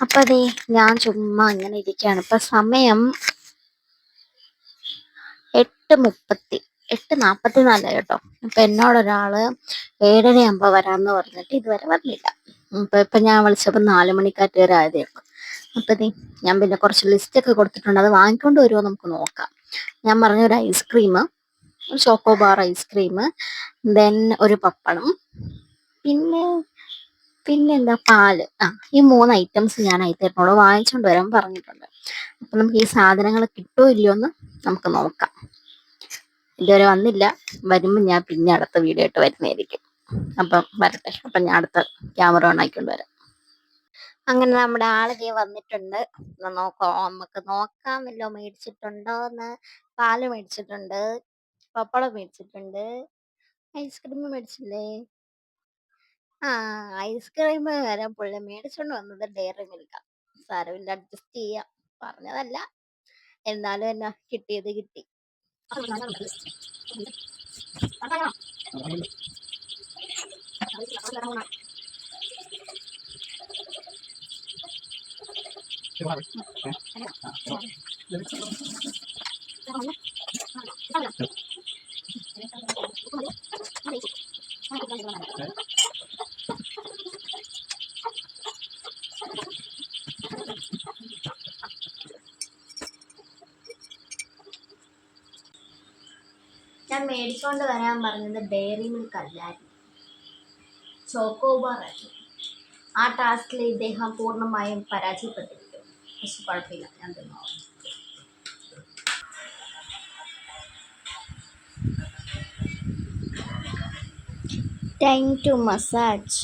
അപ്പൊ അതെ ഞാൻ ചുമ്മാ ഇങ്ങനെ ഇരിക്കുകയാണ് ഇപ്പൊ സമയം എട്ട് മുപ്പത്തി എട്ട് നാപ്പത്തി നാലായി കേട്ടോ. ഇപ്പൊ എന്നോടൊരാൾ ഏഴര ആകുമ്പോ വരാന്ന് പറഞ്ഞിട്ട് ഇതുവരെ വന്നില്ല. ഇപ്പൊ ഇപ്പൊ ഞാൻ വിളിച്ചപ്പോ നാല് മണിക്കാറ്റ് വരെ ആയതേ ഉള്ളൂ. അപ്പൊ നീ ഞാൻ പിന്നെ കുറച്ച് ലിസ്റ്റ് ഒക്കെ കൊടുത്തിട്ടുണ്ട്. അത് വാങ്ങിക്കൊണ്ട് വരുമോ നമുക്ക് നോക്കാം. ഞാൻ പറഞ്ഞ ഒരു ഐസ്ക്രീം ഒരു ചോക്കോ ബാർ ഐസ്ക്രീം ദെൻ ഒരു പപ്പടം. പിന്നെ പിന്നെന്താ പാൽ. ആ ഈ മൂന്ന് ഐറ്റംസ് ഞാൻ അയത്തേട്ടോട് വാങ്ങിച്ചോണ്ട് വരാൻ പറഞ്ഞിട്ടുണ്ട്. അപ്പൊ നമുക്ക് ഈ സാധനങ്ങൾ കിട്ടുമോ ഇല്ലയോ എന്ന് നമുക്ക് നോക്കാം. ഇതുവരെ വന്നില്ല. വരുമ്പോൾ ഞാൻ പിന്നെ അടുത്ത വീഡിയോ ആയിട്ട് വരുന്നതായിരിക്കും. അപ്പം വരട്ടെ. അപ്പം ഞാൻ അടുത്ത ക്യാമറ ഓൺ ആക്കിക്കൊണ്ട് വരാം. അങ്ങനെ നമ്മുടെ ആളുകൾ വന്നിട്ടുണ്ട്. നോക്കാം. നമുക്ക് നോക്കാം വല്ലോ മേടിച്ചിട്ടുണ്ടോ എന്ന്. പാൽ മേടിച്ചിട്ടുണ്ട്. പപ്പടം മേടിച്ചിട്ടുണ്ട്. ഐസ്ക്രീം മേടിച്ചില്ലേ? ആ ഐസ്ക്രീം വരെ പുള്ളി മേടിച്ചോണ്ട് വന്നത് ഡയറി മിൽക്കാ. സാരമില്ല അഡ്ജസ്റ്റ് ചെയ്യാം. പറഞ്ഞതല്ല. എന്നാലും എന്നാ കിട്ടിയത് കിട്ടി. ഞാൻ മേടിക്കൊണ്ട് വരാൻ പറഞ്ഞത് ഡയറി മിൽക്ക് അല്ലായിരുന്നു. ചോക്കോബാർ ആയിരുന്നു. ആ ടാസ്കിൽ ഇദ്ദേഹം പൂർണമായും പരാജയപ്പെട്ടിരിക്കും പക്ഷെ കുഴപ്പമില്ല ഞാൻ തിന്നോളാം ടൈം ടു മസാജ്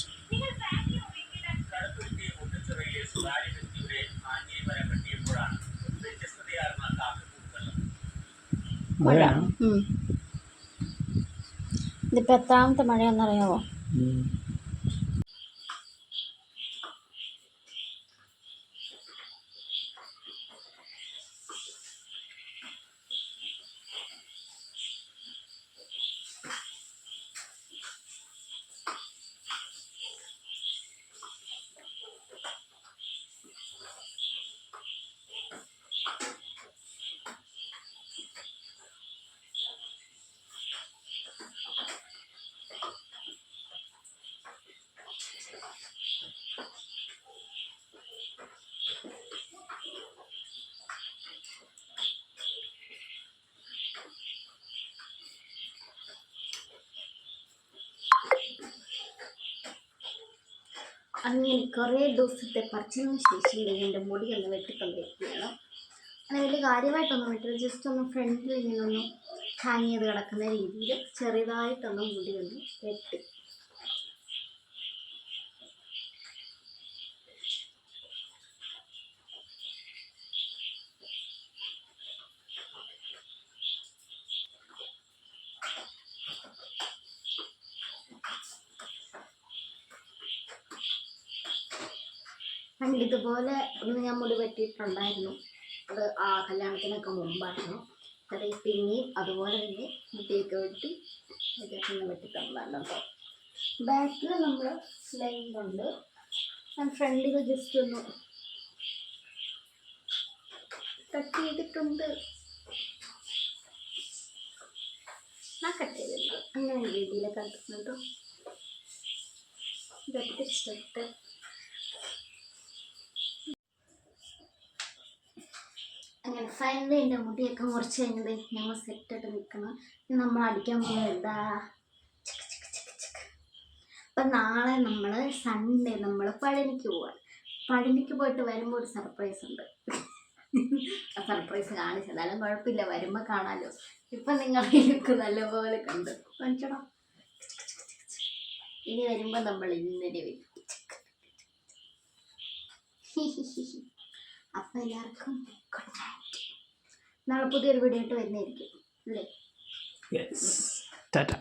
മഴ ഇതിപ്പോ എത്രാമത്തെ മഴയാണെന്നറിയാവോ അങ്ങനെ കുറേ ദിവസത്തെ പറിച്ചതിന് ശേഷം എന്റെ മുടിയെല്ലാം വെട്ടിക്കൊണ്ടിരിക്കുകയാണ്. അങ്ങനെ വലിയ കാര്യമായിട്ടൊന്നും വെട്ടില്ല ജസ്റ്റ് ഒന്ന് ഫ്രണ്ടിൽ ഇങ്ങനെ ഒന്ന് ഹാങ് ചെയ്ത് കിടക്കുന്ന രീതിയിൽ ചെറുതായിട്ടൊന്ന് മുടി ഒന്ന് വെട്ടി. പണ്ട് ഇതുപോലെ ഒന്ന് ഞാൻ മുടി വെട്ടിയിട്ടുണ്ടായിരുന്നു. അത് ആ കല്യാണത്തിനൊക്കെ മുമ്പായിരുന്നു. അത് പിന്നെയും അതുപോലെ തന്നെ മുടിയൊക്കെ വെട്ടി ഇതൊക്കെ വെട്ടിട്ടുണ്ടായിരുന്നു കേട്ടോ. ബാക്കിൽ നമ്മൾ സ്ലൈഡുണ്ട് ഞാൻ ഫ്രണ്ടിൽ ജസ്റ്റ് ഒന്ന് കട്ട് ചെയ്തിട്ടുണ്ട്. ആ കട്ട് ചെയ്തിട്ടുണ്ട്. അങ്ങനെ രീതിയിലൊക്കെ കേട്ടോ ഇതൊക്കെ സ്റ്റെപ്പ് അങ്ങനെ ഫൈനലി എന്റെ മുടിയൊക്കെ മുറിച്ച് കഴിഞ്ഞത് ഞങ്ങൾ സെറ്റായിട്ട് നിൽക്കണം. നമ്മൾ അടിക്കാൻ പോകുന്നത്. അപ്പം നാളെ നമ്മൾ സൺഡേ നമ്മൾ പഴനിക്ക് പോവാണ്. പഴനിക്ക് പോയിട്ട് വരുമ്പോൾ ഒരു സർപ്രൈസ് ഉണ്ട്. ആ സർപ്രൈസ് കാണിച്ചതായാലും കുഴപ്പമില്ല വരുമ്പോൾ കാണാമല്ലോ ഇപ്പം നിങ്ങൾ എനിക്ക് നല്ലപോലെ കണ്ട്. കാണിച്ചോടാ. ഇനി വരുമ്പോൾ നമ്മൾ ഇന്നലെ വരും. അപ്പം എല്ലാവർക്കും ഗുഡ് നൈറ്റ് നാളെ പുതിയൊരു വീഡിയോ ആയിട്ട് വരുന്നതായിരിക്കും. അല്ലേ? ടാറ്റ.